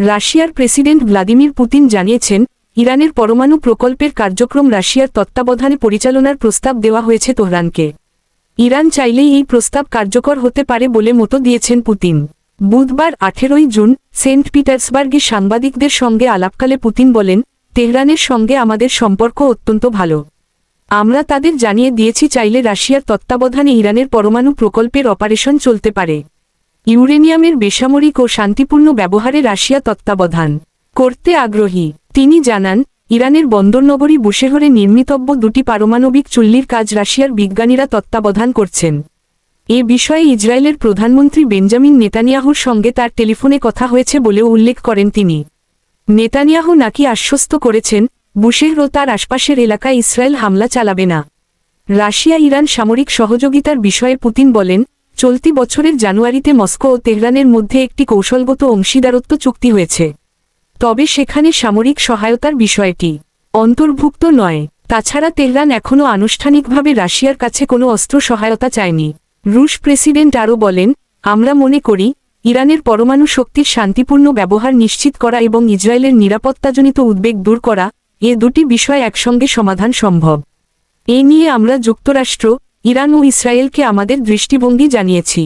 রাশিয়ার president Vladimir Putin জানিয়েছেন, ইরানের পরমাণু প্রকল্পের কার্যক্রম রাশিয়ার তত্ত্বাবধানে পরিচালনার প্রস্তাব দেওয়া হয়েছে তোহরানকে। ইরান চাইলেই এই প্রস্তাব কার্যকর হতে পারে বলে মতো দিয়েছেন পুতিন। বুধবার আঠেরোই জুন, সেন্ট পিটার্সবার্গে সাংবাদিকদের সঙ্গে আলাপকালে পুতিন বলেন, তেহরানের সঙ্গে আমাদের সম্পর্ক অত্যন্ত ভালো। আমরা তাদের জানিয়ে দিয়েছি চাইলে রাশিয়ার তত্ত্বাবধানে ইরানের পরমাণু প্রকল্পের অপারেশন চলতে পারে। ইউরেনিয়ামের বেসামরিক ও শান্তিপূর্ণ ব্যবহারে রাশিয়া তত্ত্বাবধান করতে আগ্রহী। তিনি জানান, ইরানের বন্দরনগরী বুশেহরে নির্মিতব্য দুটি পারমাণবিক চুল্লির কাজ রাশিয়ার বিজ্ঞানীরা তত্ত্বাবধান করছেন। এ বিষয়ে ইসরায়েলের প্রধানমন্ত্রী বেঞ্জামিন নেতানিয়াহুর সঙ্গে তার টেলিফোনে কথা হয়েছে বলেও উল্লেখ করেন তিনি। নেতানিয়াহু নাকি আশ্বস্ত করেছেন, বুশেহর ও তার আশপাশের এলাকায় ইসরায়েল হামলা চালাবে না। রাশিয়া ইরান সামরিক সহযোগিতার বিষয়ে পুতিন বলেন চলতি বছরের জানুয়ারিতে মস্কো ও তেহরানের মধ্যে একটি কৌশলগত অংশীদারত্ব চুক্তি হয়েছে। তবে সেখানে সামরিক সহায়তার বিষয়টি অন্তর্ভুক্ত নয়। তাছাড়া তেহরান এখনও আনুষ্ঠানিকভাবে রাশিয়ার কাছে কোনো অস্ত্র সহায়তা চায়নি। রুশ প্রেসিডেন্ট আরও বলেন, আমরা মনে করি, ইরানের পরমাণু শক্তির শান্তিপূর্ণ ব্যবহার নিশ্চিত করা এবং ইসরায়েলের নিরাপত্তাজনিত উদ্বেগ দূর করা, এ দুটি বিষয় একসঙ্গে সমাধান সম্ভব। এ নিয়ে আমরা যুক্তরাষ্ট্র ইরান ও ইসরায়েলকে আমাদের দৃষ্টিভঙ্গি জানিয়েছি।